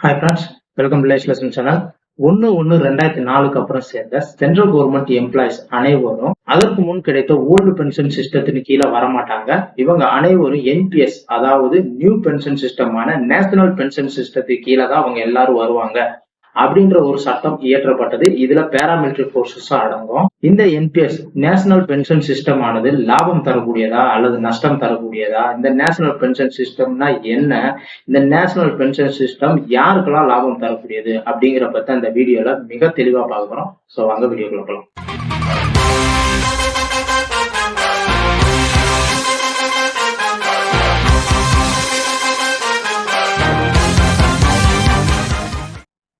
Hi friends welcome village lesson channel ஒன்று ஒன்று ரெண்டாயிரத்தி நாலுக்கு அப்புறம் சேர்ந்த சென்ட்ரல் கவர்மெண்ட் எம்ப்ளாயிஸ் அனைவரும் அதற்கு முன் கிடைத்த ஓல்டு பென்ஷன் சிஸ்டத்தின் கீழே வரமாட்டாங்க. இவங்க அனைவரும் என்பிஎஸ் அதாவது நியூ பென்ஷன் சிஸ்டமான நேஷனல் பென்ஷன் சிஸ்டத்துக்கு கீழே தான் அவங்க எல்லாரும் வருவாங்க. அப்படின்ற ஒரு சட்டம் இயற்றப்பட்டது. இதுல பேராமிலிட்டரி போர்சஸ் அடங்கும். இந்த என்பிஎஸ் நேஷனல் பென்ஷன் சிஸ்டம் ஆனது லாபம் தரக்கூடியதா அல்லது நஷ்டம் தரக்கூடியதா? இந்த நேஷனல் பென்ஷன் சிஸ்டம்னா என்ன? இந்த நேஷனல் பென்ஷன் சிஸ்டம் யாருக்கெல்லாம் லாபம் தரக்கூடியது அப்படிங்கிற பத்தி அந்த வீடியோல மிக தெளிவா பார்க்கிறோம் சோ அங்க வீடியோக்குள்ள போகலாம்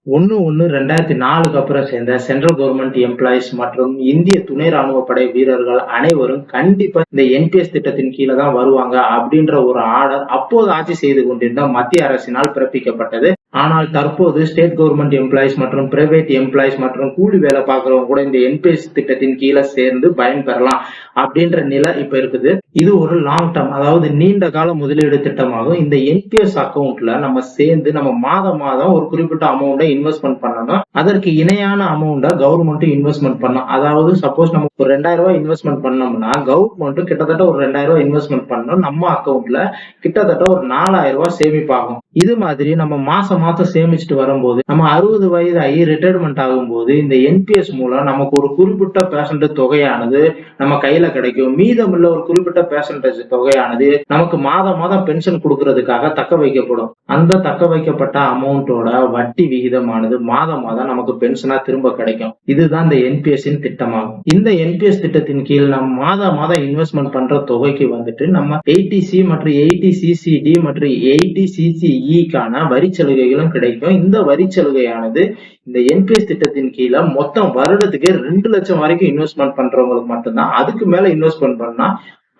ஒன்று ஒன்று ரெண்டாயிரத்தி நாலுக்கு அப்புறம் சேர்ந்த சென்ட்ரல் கவர்மெண்ட் எம்ப்ளாயிஸ் மற்றும் இந்திய துணை ராணுவப்படை வீரர்கள் அனைவரும் கண்டிப்பா இந்த என்பிஎஸ் திட்டத்தின் கீழே தான் வருவாங்க அப்படின்ற ஒரு ஆர்டர் அப்போது ஆட்சி செய்து கொண்டிருந்த மத்திய அரசினால் பிறப்பிக்கப்பட்டது. ஆனால் தற்போது ஸ்டேட் கவர்மெண்ட் எம்ப்ளாயிஸ் மற்றும் பிரைவேட் எம்ப்ளாயிஸ் மற்றும் கூலி வேலை பார்க்கறவங்க கூட இந்த என்பிஎஸ் திட்டத்தின் கீழே சேர்ந்து பயன்பெறலாம் அப்படின்ற நிலை இப்ப இருக்குது. இது ஒரு லாங் டேர்ம் அதாவது நீண்ட கால முதலீடு திட்டமாகும் இந்த என்பிஎஸ் அக்கவுண்ட்ல நம்ம சேர்ந்து நம்ம மாதம் மாதம் ஒரு குறிப்பிட்ட அமௌண்ட்டை இன்வெஸ்ட்மெண்ட் பண்ணணும். அதற்கு இணையான அமௌண்ட்டை கவர்மெண்ட்டும் இன்வெஸ்ட்மெண்ட் பண்ணணும். அதாவது சப்போஸ் நம்ம ஒரு ரெண்டாயிரம் ரூபாய் இன்வெஸ்ட்மெண்ட் பண்ணோம்னா கவர்மெண்ட்டும் கிட்டத்தட்ட ஒரு ரெண்டாயிரம் ரூபாய் இன்வெஸ்ட்மெண்ட் பண்ணணும். நம்ம அக்கௌண்ட்ல கிட்டத்தட்ட ஒரு நாலாயிரம் ரூபாய் சேமிப்பாகும். இது மாதிரி நம்ம மாசம் மாசம் சேமிச்சுட்டு வரும்போது நம்ம அறுபது வயது ஆகி ரிட்டையர்மெண்ட் ஆகும்போது இந்த என்பிஎஸ் மூலம் நமக்கு ஒரு குறிப்பிட்ட பேர்சன்டேஜ் தொகையானது நம்ம கையில கிடைக்கும். மீதமுள்ள ஒரு குறிப்பிட்ட பேர்சன்டேஜ் தொகையானது நமக்கு மாதம் மாதம் பென்ஷன் கொடுக்கறதுக்காக தக்க வைக்கப்படும். அந்த தக்க வைக்கப்பட்ட அமௌண்ட்டோட வட்டி விகிதமானது மாதம் மாதம் நமக்கு பென்ஷனா திரும்ப கிடைக்கும். இதுதான் இந்த என்பிஎஸ்இன் திட்டமாகும். இந்த என்பிஎஸ் திட்டத்தின் கீழ் நம்ம மாதம் மாதம் இன்வெஸ்ட்மெண்ட் பண்ற தொகைக்கு வந்துட்டு நம்ம எயிட்டி சி மற்றும் எயிட்டி சிசிடி மற்றும் எயிட்டி சிசிஇக்கான வரி சலுகைகளும் கிடைக்கும். இந்த வரி சலுகையானது இந்த என்பிஎஸ் திட்டத்தின் கீழே மொத்தம் வருடத்துக்கு ரெண்டு லட்சம் வரைக்கும் இன்வெஸ்ட்மெண்ட் பண்றவங்களுக்கு மட்டும்தான். அதுக்கு மேல இன்வெஸ்ட்மெண்ட் பண்ணா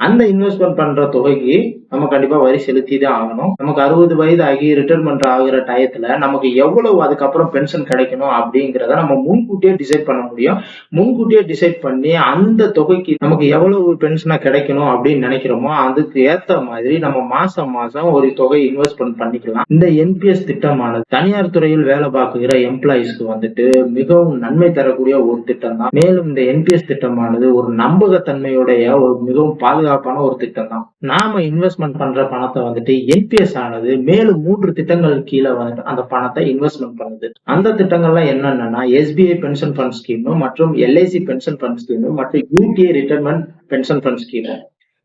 அந்த இன்வெஸ்ட்மெண்ட் பண்ற தொகைக்கு நம்ம கண்டிப்பா வரி செலுத்தி தான் ஆகணும். நமக்கு அறுபது வயது ஆகி ரிட்டைர்மெண்ட் ஆகிற டயத்துல நமக்கு எவ்வளவு அதுக்கப்புறம் பென்ஷன் கிடைக்கணும் அப்படிங்கிறத நம்ம முன்கூட்டியே டிசைட் பண்ண முடியும். முன்கூட்டியே டிசைட் பண்ணி அந்த தொகைக்கு நமக்கு எவ்வளவு பென்ஷனா கிடைக்கணும் அப்படின்னு நினைக்கிறோமோ அதுக்கு ஏத்த மாதிரி நம்ம மாசம் மாசம் ஒரு தொகை இன்வெஸ்ட்மெண்ட் பண்ணிக்கலாம். இந்த என்பிஎஸ் திட்டமானது தனியார் துறையில் வேலை பார்க்குகிற எம்ப்ளாயிஸ்க்கு வந்துட்டு மிகவும் நன்மை தரக்கூடிய ஒரு திட்டம் தான் மேலும் இந்த என்பிஎஸ் திட்டமானது ஒரு நம்பகத்தன்மையுடைய ஒரு மிகவும் பாதுகாப்பான ஒரு திட்டம் தான் நாம இன்வெஸ்ட்மெண்ட் பண்ற பணத்தை வந்துட்டு என்பிஎஸ் ஆனது மேலும் மூன்று திட்டங்கள் கீழே வந்துட்டு அந்த பணத்தை இன்வெஸ்ட்மெண்ட் பண்ணுது. அந்த திட்டங்கள்லாம் என்னென்னன்னா எஸ்பிஐ பென்ஷன் ஃபண்ட் ஸ்கீம் மற்றும் எல்ஐசி பென்ஷன் ஃபண்ட் ஸ்கீம் மற்றும் UTI retirement pension fund scheme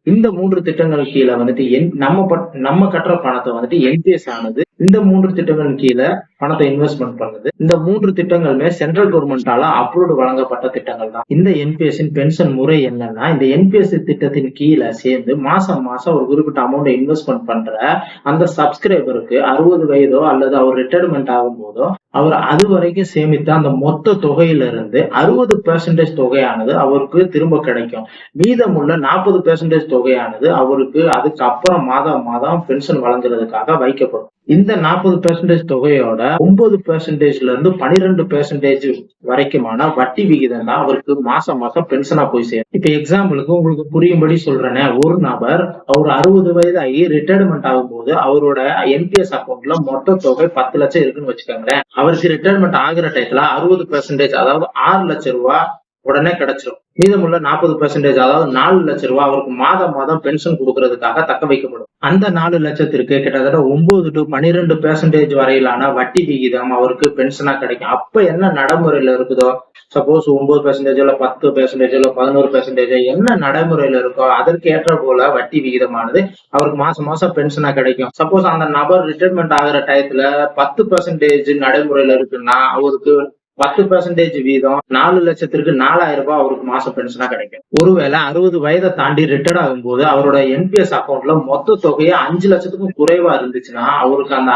இந்த மூன்று திட்டங்கள் கீழே வந்துட்டு என்- நம்ம பட்- நம்ம கட்டுற பணத்தை வந்துட்டு என்பிஎஸ் ஆனது இந்த மூன்று திட்டங்கள் கீழே பணத்தை இன்வெஸ்ட்மெண்ட் பண்ணுது. இந்த மூன்று திட்டங்களுமே சென்ட்ரல் கவர்மெண்டால அப்ரூவ்டு வழங்கப்பட்ட திட்டங்கள் தான். இந்த என்பிஎஸ்இன் பென்ஷன் முறை என்னன்னா இந்த என்பிஎஸ் திட்டத்தின் கீழே சேர்ந்து மாசம் மாசம் ஒரு குறிப்பிட்ட அமௌண்ட் இன்வெஸ்ட்மெண்ட் பண்ற அந்த சப்ஸ்கிரைபருக்கு அறுபது வயதோ அல்லது அவர் ரிட்டையர்மெண்ட் ஆகும் போதோ அவர் அது வரைக்கும் சேமித்த அந்த மொத்த தொகையிலிருந்து அறுபது பெர்சன்டேஜ் தொகையானது அவருக்கு திரும்ப கிடைக்கும். மீதமுள்ள நாற்பது பெர்சன்டேஜ் தொகையானது அவருக்கு அதுக்கு அப்புறம் மாதம் மாதம் பென்ஷன் வழங்குறதுக்காக வைக்கப்படும். இந்த நாற்பது பெர்சன்டேஜ் தொகையோட ஒன்பது பெர்சன்டேஜ்ல இருந்து பனிரெண்டு பெர்சன்டேஜ் வரைக்குமான வட்டி விகிதம் தான் அவருக்கு மாசம் மாசம் பென்ஷனா போய் சேரும். இப்ப எக்ஸாம்பிளுக்கு உங்களுக்கு புரியும்படி சொல்றேனே ஒரு நபர் அவர் அறுபது வயது ஆகி ரிட்டையர்மெண்ட் ஆகும்போது அவரோட என்பிஎஸ் அக்கௌண்ட்ல மொத்த தொகை பத்து லட்சம் இருக்குன்னு வச்சுக்கோங்களேன். அவருக்கு ரிட்டையர்மெண்ட் ஆகுற டயத்துல அறுபது பெர்சன்டேஜ் அதாவது ஆறு லட்சம் ரூபாய் உடனே கிடைச்சிடும் மீதமுள்ள நாற்பது பெர்சன்டேஜ் அதாவது நாலு லட்சம் ரூபாய் அவருக்கு மாதம் மாதம் பென்ஷன் கொடுக்கறதுக்காக தக்க வைக்கப்படும். அந்த நாலு லட்சத்திற்கு கிட்டத்தட்ட ஒன்பது டு பனிரெண்டு பெர்சன்டேஜ் வரையிலான வட்டி விகிதம் அவருக்கு பென்ஷனா கிடைக்கும். அப்ப என்ன நடைமுறையில இருக்குதோ? சப்போஸ் ஒன்பது பெர்சன்டேஜ் இல்ல பத்து பெர்சன்டேஜ் இல்ல பதினோரு பெர்சன்டேஜ் என்ன நடைமுறையில இருக்கோ அதற்கு ஏற்ற போல வட்டி விகிதமானது அவருக்கு மாசம் மாசம் பென்ஷனா கிடைக்கும். சப்போஸ் அந்த நபர் ரிட்டைர்மெண்ட் ஆகிற டயத்துல பத்து பெர்சன்டேஜ் நடைமுறையில இருக்குன்னா அவருக்கு பத்து பெர்சன்டேஜ் வீதம் நாலு லட்சத்திற்கு நாலாயிரம் ரூபாய் அவருக்கு மாச பென்ஷனா கிடைக்கும். ஒருவேளை அறுபது வயதை தாண்டி ரிட்டையர்ட் ஆகும்போது அவரோட என்பிஎஸ் அக்கௌண்ட்ல மொத்த தொகையை அஞ்சு லட்சத்துக்கும் குறைவா இருந்துச்சுன்னா அவருக்கு அந்த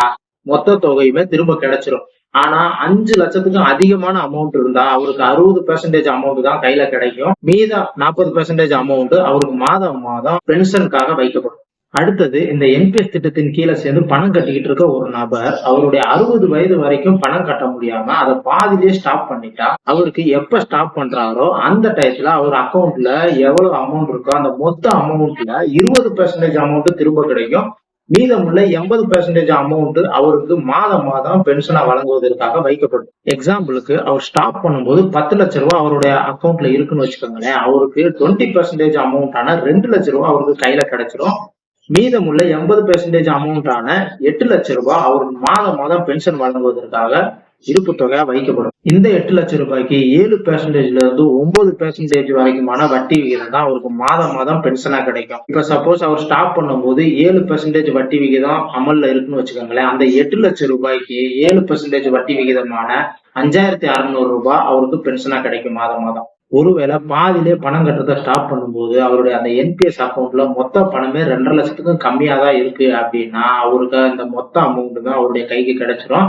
மொத்த தொகையுமே திரும்ப கிடைச்சிரும். ஆனா அஞ்சு லட்சத்துக்கும் அதிகமான அமௌண்ட் இருந்தா அவருக்கு அறுபது பெர்சன்டேஜ் அமௌண்ட் தான் கையில கிடைக்கும். மீதம் நாற்பது பெர்சன்டேஜ் அமௌண்ட் அவருக்கு மாதம் மாதம் பென்ஷனுக்காக வைக்கப்படும். அடுத்தது இந்த என்பிஎஸ் திட்டத்தின் கீழே சேர்ந்து பணம் கட்டிக்கிட்டு இருக்க ஒரு நபர் அவருடைய அறுபது வயது வரைக்கும் பணம் கட்ட முடியாம அதை பாதிலே ஸ்டாப் பண்ணிட்டா அவருக்கு எப்ப ஸ்டாப் பண்றாரோ அந்த டயத்துல அவர் அக்கவுண்ட்ல எவ்வளவு அமௌண்ட் இருக்கோ அந்த மொத்த அமௌண்ட்ல இருபது பெர்சன்டேஜ் அமௌண்ட் திரும்ப கிடைக்கும். மீதமுள்ள எண்பது பெர்சன்டேஜ் அமௌண்ட் அவருக்கு மாதம் மாதம் பென்ஷனா வழங்குவதற்காக வைக்கப்படும். எக்ஸாம்பிளுக்கு அவர் ஸ்டாப் பண்ணும்போது பத்து லட்ச ரூபாய் அவருடைய அக்கௌண்ட்ல இருக்குன்னு வச்சுக்கோங்களேன் அவருக்கு டுவெண்ட்டி பெர்சன்டேஜ் அமௌண்டான ரெண்டு லட்ச ரூபா அவருக்கு கையில கிடைச்சிரும். மீதமுள்ள எண்பது பெர்சன்டேஜ் அமௌண்டான எட்டு லட்சம் ரூபாய் அவர் மாதம் மாதம் பென்ஷன் வழங்குவதற்காக இருப்பு தொகையா வைக்கப்படும். இந்த எட்டு லட்சம் ரூபாய்க்கு ஏழு பெர்சன்டேஜ்ல இருந்து ஒன்பது பெர்சன்டேஜ் வரைக்குமான வட்டி விகிதம் தான் அவருக்கு மாதம் மாதம் பென்ஷனா கிடைக்கும். இப்ப சப்போஸ் அவர் ஸ்டாப் பண்ணும்போது ஏழு பெர்சன்டேஜ் வட்டி விகிதம் அமல்ல இருக்குன்னு வச்சுக்கோங்களேன். அந்த எட்டு லட்சம் ரூபாய்க்கு ஏழு பெர்சன்டேஜ் வட்டி விகிதமான அஞ்சாயிரத்தி அறுநூறு ரூபாய் அவருக்கு பென்ஷனா கிடைக்கும் மாதம் மாதம். ஒருவேளை பாதியிலே பணம் கட்டுறதை ஸ்டாப் பண்ணும்போது அவருடைய அந்த என்பிஎஸ் அக்கௌண்ட்ல மொத்த பணமே ரெண்டரை லட்சத்துக்கும் கம்மியா தான் இருக்கு அப்படின்னா அவருக்கு அந்த மொத்த அமௌண்ட் தான் அவருடைய கைக்கு கிடைச்சிரும்.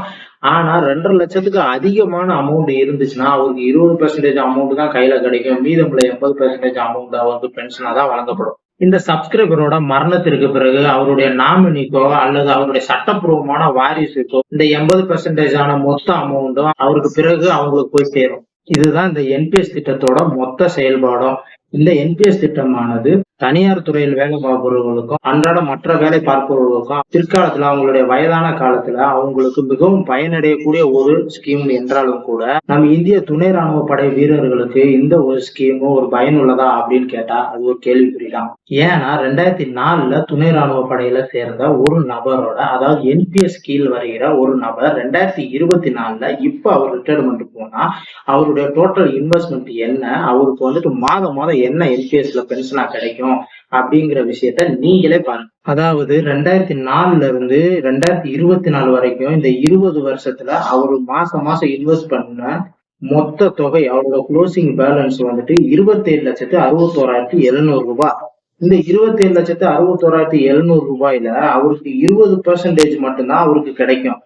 ஆனா ரெண்டரை லட்சத்துக்கு அதிகமான அமௌண்ட் இருந்துச்சுன்னா அவருக்கு இருபது பெர்சன்டேஜ் அமௌண்ட் தான் கையில கிடைக்கும். மீதமுள்ள எண்பது பெர்சன்டேஜ் அமௌண்ட் அவருக்கு பென்ஷனா தான் வழங்கப்படும். இந்த சப்ஸ்கிரைபரோட மரணத்திற்கு பிறகு அவருடைய நாமினிக்கோ அல்லது அவருடைய சட்டப்பூர்வமான வாரிசுக்கோ இந்த எண்பது பெர்சன்டேஜ் ஆன மொத்த அமௌண்ட்டும் அவருக்கு பிறகு அவங்களுக்கு போய் சேரும். இதுதான் இந்த என்பிஎஸ் திட்டத்தோட மொத்த செயல்பாடும். இந்த என்பிஎஸ் திட்டமானது தனியார் துறையில் வேலை பார்ப்பவர்களுக்கும் அன்றாட மற்ற வேலை பார்ப்பவர்களுக்கும் பிற்காலத்துல அவங்களுடைய வயதான காலத்துல அவங்களுக்கு மிகவும் பயனடையக்கூடிய ஒரு ஸ்கீம் என்றாலும் கூட நம்ம இந்திய துணை ராணுவ படை வீரர்களுக்கு இந்த ஒரு ஸ்கீம் ஒரு பயனுள்ளதா அப்படின்னு கேட்டா அது ஒரு கேள்விக்குறிதான். ஏன்னா ரெண்டாயிரத்தி நாலுல துணை ராணுவ படையில சேர்ந்த ஒரு நபரோட அதாவது என்பிஎஸ் கீழ் வருகிற ஒரு நபர் ரெண்டாயிரத்தி இருபத்தி நாலுல இப்ப அவர் ரிட்டையர்மெண்ட் போனா அவருடைய டோட்டல் இன்வெஸ்ட்மெண்ட் என்ன? அவருக்கு வந்துட்டு மாதம் மாதம் என்ன என்பிஎஸ்ல பென்ஷனா கிடைக்கும்? அப்படிங்கிற விஷயத்த நீங்களே பாருங்க. அதாவது ரெண்டாயிரத்தி நாலுல இருந்து ரெண்டாயிரத்தி இருபத்தி நாலு வரைக்கும் இந்த இருபது வருஷத்துல அவர் மாசம் மாசம் இன்வெஸ்ட் பண்ண மொத்த தொகை அவரோட க்ளோசிங் பேலன்ஸ் வந்துட்டு இருபத்தி ஏழு லட்சத்து அறுபத்தோராயிரத்தி எழுநூறு ரூபாய். இந்த இருபத்தி ஏழு லட்சத்து அறுபத்தோராயிரத்தி எழுநூறு ரூபாயில அவருக்கு இருபது பெர்சன்டேஜ் மட்டும்தான் அவருக்கு கிடைக்கும்.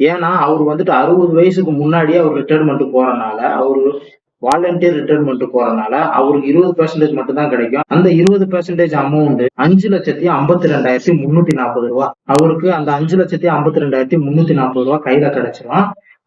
ஏன்னா அவர் வந்துட்டு அறுபது வயசுக்கு முன்னாடியே அவர் ரிட்டையர்மெண்ட் போறனால அவரு வாலண்டியர் ரிட்டைர்மெண்ட் போறதுனால அவருக்கு இருபது பெர்சன்டேஜ் மட்டும் தான் கிடைக்கும். அந்த இருபது பெர்சன்டேஜ் அமௌண்ட் அஞ்சு லட்சத்தி ஐம்பத்தி ரெண்டாயிரத்தி முன்னூத்தி நாற்பது ரூபா. அவருக்கு அந்த அஞ்சு லட்சத்தி ஐம்பத்தி ரெண்டாயிரத்தி முன்னூத்தி நாற்பது ரூபா கையில கிடைச்சிடும்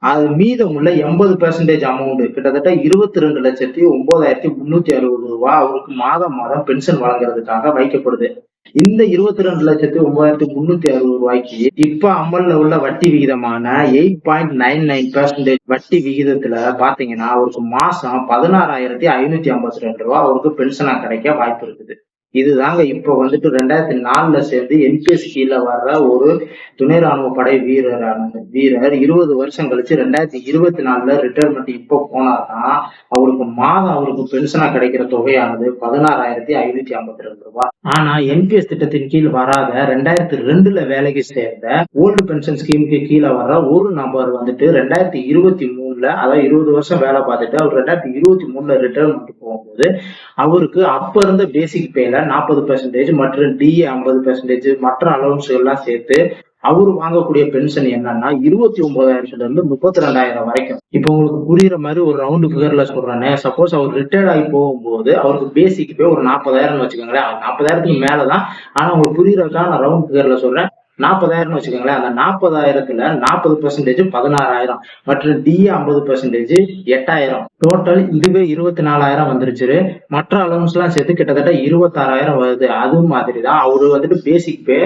அது மீதம் உள்ள எண்பது பெர்சன்டேஜ் அமௌண்ட் கிட்டத்தட்ட இருபத்தி ரெண்டு லட்சத்தி ஒன்பதாயிரத்தி முன்னூத்தி அறுபது ரூபா அவருக்கு மாதம் மாதம் பென்ஷன் வழங்குறதுக்காக வைக்கப்படுது. இந்த இருபத்தி ரெண்டு லட்சத்தி ஒன்பதாயிரத்தி முன்னூத்தி அறுபது ரூபாய்க்கு இப்ப அமல்ல உள்ள வட்டி விகிதமான eight point nine nine percentage வட்டி விகிதத்துல பாத்தீங்கன்னா அவருக்கு மாசம் பதினாறாயிரத்தி ஐநூத்தி ஐம்பத்தி ரெண்டு ரூபா அவருக்கு பென்ஷனா கிடைக்க வாய்ப்பு இருக்குது. இதுதாங்க இப்ப வந்துட்டு ரெண்டாயிரத்தி நாலுல சேர்ந்து என்பிஎஸ் கீழே வர்ற ஒரு துணை ராணுவ படை வீரரான வீரர் இருபது வருஷம் கழிச்சு ரெண்டாயிரத்தி இருபத்தி நாலுல ரிட்டையர்மெண்ட் இப்போ போனாதான் அவருக்கு மாதம் அவருக்கு பென்ஷனா கிடைக்கிற தொகையானது பதினாறாயிரத்தி ஐநூத்தி ஐம்பத்தி ரெண்டு ரூபாய் ஆனா என்பிஎஸ் திட்டத்தின் கீழ் வராத ரெண்டாயிரத்தி ரெண்டுல வேலைக்கு சேர்ந்த ஓல்டு பென்ஷன் ஸ்கீமுக்கு கீழே வர்ற ஒரு நபர் வந்துட்டு ரெண்டாயிரத்தி இருபத்தி மூணு மூணுல அதாவது இருபது வருஷம் வேலை பார்த்துட்டு அவர் ரெண்டாயிரத்தி இருபத்தி மூணுல ரிட்டையர்மெண்ட் போகும்போது அவருக்கு அப்ப இருந்த பேசிக் பேல நாற்பது பெர்சன்டேஜ் மற்றும் டிஏ ஐம்பது பெர்சன்டேஜ் மற்ற அலவன்ஸ் எல்லாம் சேர்த்து அவரு வாங்கக்கூடிய பென்ஷன் என்னன்னா இருபத்தி ஒன்பதாயிரத்துல இருந்து முப்பத்தி ரெண்டாயிரம் வரைக்கும். இப்ப உங்களுக்கு புரியுற மாதிரி ஒரு ரவுண்டு ஃபிகர்ல சொல்றேனே. சப்போஸ் அவர் ரிட்டையர்ட் ஆகி போகும்போது அவருக்கு பேசிக் போய் ஒரு நாற்பதாயிரம் வச்சுக்கோங்களேன். நாற்பதாயிரத்துக்கு மேலதான். ஆனா உங்களுக்கு புரியுறதுக்காக நான் ரவுண்ட் ஃபிகர்ல சொல்றேன். நாற்பதாயிரம் வச்சுக்கோங்களேன். அந்த நாற்பதாயிரத்துல நாற்பது பெர்சன்டேஜ் பதினாறாயிரம். மற்றும் டி ஐம்பது பெர்சன்டேஜ் எட்டாயிரம். டோட்டல் இதுவே இருபத்தி நாலாயிரம் வந்துருச்சு மற்ற அலவன்ஸ் எல்லாம் சேர்த்து கிட்டத்தட்ட இருபத்தாறாயிரம் வருது. அது மாதிரி தான் அவரு வந்துட்டு பேசிக் பே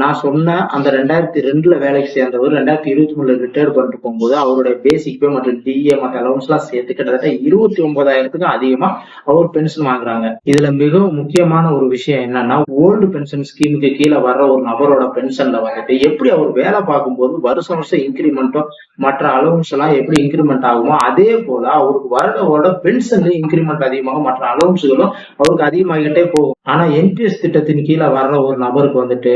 நான் சொன்ன அந்த ரெண்டாயிரத்தி ரெண்டுல வேலைக்கு சேர்ந்தவர் ரெண்டாயிரத்தி இருபத்தி மூணுல ரிட்டையர் பண்ணிட்டு போகும்போது அவருடைய பேசிக் பே மற்றும் டிஏ மற்ற அலவன்ஸ் எல்லாம் சேர்த்து கிட்டத்தட்ட இருபத்தி ஒன்பதாயிரத்துக்கும் அதிகமா அவர் பென்ஷன் வாங்குறாங்க. இதுல மிகவும் முக்கியமான ஒரு விஷயம் என்னன்னா ஓல்டு பென்ஷன் ஸ்கீமுக்கு கீழே வர்ற ஒரு நபரோட பென்ஷன்ல வந்துட்டு எப்படி அவர் வேலை பார்க்கும்போது வருஷம் வருஷம் இன்கிரிமெண்ட்டும் மற்ற அலவன்ஸ் எல்லாம் எப்படி இன்க்ரிமெண்ட் ஆகுமோ அதே போல அவருக்கு வருட பென்ஷன்ல இன்க்ரிமெண்ட் அதிகமாகும் மற்ற அலவன்ஸுகளும் அவருக்கு அதிகமாகிட்டே போகும். ஆனா என்பிஎஸ் திட்டத்தின் கீழே வர்ற ஒரு நபருக்கு வந்துட்டு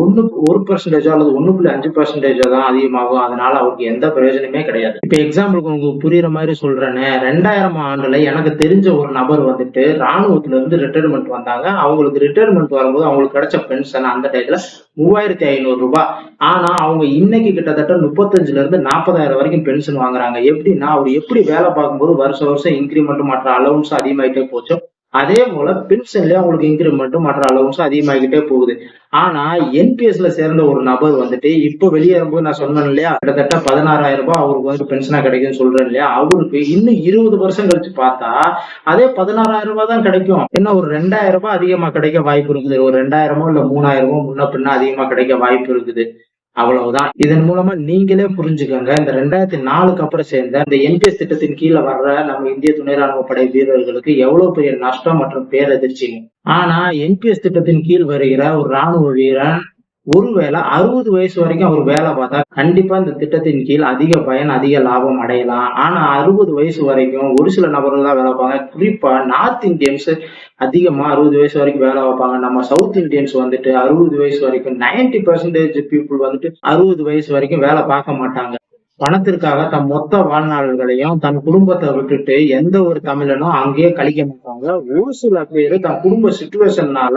ஒண்ணு ஒரு பர்சன்டேஜோ அல்லது ஒண்ணு புள்ளி அஞ்சு பர்சன்டேஜோ தான் அதிகமாகும். அதனால அவருக்கு எந்த பிரயோஜனமே கிடையாது. இப்ப எக்ஸாம்பிளுக்கு உங்களுக்கு புரியுற மாதிரி சொல்றேன்னு ரெண்டாயிரம் ஆண்டுல எனக்கு தெரிஞ்ச ஒரு நபர் வந்துட்டு ராணுவத்துல இருந்து ரிட்டையர்மெண்ட் வந்தாங்க. அவங்களுக்கு ரிட்டையர்மெண்ட் வரும்போது அவங்களுக்கு கிடைச்ச பென்ஷன் அந்த டைத்துல மூவாயிரத்தி ஐநூறு ரூபாய். ஆனா அவங்க இன்னைக்கு கிட்டத்தட்ட முப்பத்தஞ்சுல இருந்து நாற்பதாயிரம் வரைக்கும் பென்ஷன் வாங்குறாங்க. எப்படின்னா அவர் எப்படி வேலை பார்க்கும்போது வருஷம் வருஷம் இன்க்ரிமெண்ட் மற்ற அலவுன்ஸ் அதிகமாயிட்டே போச்சோ. அதே போல பென்ஷன்லயும் அவங்களுக்கு இன்கிரிமெண்ட்டும் மற்ற அலவன்ஸும் அதிகமாகிட்டே போகுது. ஆனா என்பிஎஸ்ல சேர்ந்த ஒரு நபர் வந்துட்டு இப்போ வெளியேறும்போது நான் சொன்னேன் இல்லையா கிட்டத்தட்ட பதினாறாயிரம் ரூபாய் அவருக்கு வந்து பென்ஷனா கிடைக்கும்னு சொல்றேன் இல்லையா அவருக்கு இன்னும் இருபது வருஷம் கழிச்சு பார்த்தா அதே பதினாறாயிரம் ரூபாய் தான் கிடைக்கும். என்ன ஒரு ரெண்டாயிரம் ரூபாய் அதிகமா கிடைக்க வாய்ப்பு இருக்குது. ஒரு ரெண்டாயிரமோ இல்ல மூணாயிரமோ முன்ன பின்ன அதிகமா கிடைக்க வாய்ப்பு இருக்குது. அவ்வளவுதான். இதன் மூலமா நீங்களே புரிஞ்சுக்கோங்க இந்த ரெண்டாயிரத்தி நாலுக்கு அப்புறம் சேர்ந்த இந்த என்பிஎஸ் திட்டத்தின் கீழே வர்ற நம்ம இந்திய துணை ராணுவ படை வீரர்களுக்கு எவ்வளவு பெரிய நஷ்டம் மற்றும் பேரதிர்ச்சி ஆனா என்பிஎஸ் திட்டத்தின் கீழ் வருகிற ஒரு ராணுவ வீரன் ஒருவேளை அறுபது வயசு வரைக்கும் அவர் வேலை பார்த்தா கண்டிப்பா இந்த திட்டத்தின் கீழ் அதிக பயன் அதிக லாபம் அடையலாம். ஆனா அறுபது வயசு வரைக்கும் ஒரு சில நபர்கள் தான் வேலை பார்ப்பாங்க. குறிப்பா நார்த் இந்தியன்ஸ் அதிகமா அறுபது வயசு வரைக்கும் வேலை பார்ப்பாங்க நம்ம சவுத் இந்தியன்ஸ் வந்துட்டு அறுபது வயசு வரைக்கும் 90% பர்சன்டேஜ் பீப்புள் வந்துட்டு அறுபது வயசு வரைக்கும் வேலை பார்க்க மாட்டாங்க. பணத்திற்காக தன் மொத்த வாழ்நாள்களையும் தன் குடும்பத்தை விட்டுட்டு எந்த ஒரு தமிழனும் அங்கேயே கழிக்க மாட்டாங்க. ஒரு சில பேர் தன் குடும்ப சுச்சுவேஷன்னால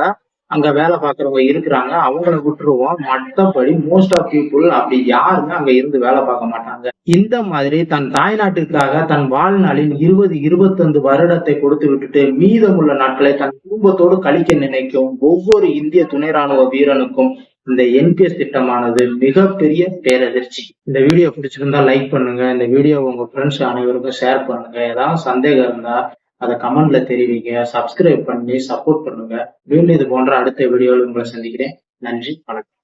அங்க வேலை பார்க்கறவங்க இருக்கிறாங்க அவங்கள விட்டுருவோம். மற்றபடி மோஸ்ட் ஆஃப் பீப்புள் அப்படி யாருமே அங்க இருந்து வேலை பார்க்க மாட்டாங்க. இந்த மாதிரி தன் தாய்நாட்டிற்காக தன் வாழ்நாளில் இருபது இருபத்தஞ்சு வருடத்தை கொடுத்து விட்டுட்டு மீதமுள்ள நாட்களை தன் குடும்பத்தோடு கழிக்க நினைக்கும் ஒவ்வொரு இந்திய துணை ராணுவ வீரனுக்கும் இந்த என்பிஎஸ் திட்டமானது மிகப்பெரிய பேரதிர்ச்சி. இந்த வீடியோ பிடிச்சிருந்தா லைக் பண்ணுங்க. இந்த வீடியோ உங்க ஃப்ரெண்ட்ஸ் அனைவருக்கும் ஷேர் பண்ணுங்க. ஏதாவது சந்தேகம் இருந்தா அதை கமெண்ட்ல தெரிவிங்க சப்ஸ்கிரைப் பண்ணி சப்போர்ட் பண்ணுங்க. மீண்டும் இது போன்ற அடுத்த வீடியோவில் உங்களை சந்திக்கிறேன். நன்றி வணக்கம்.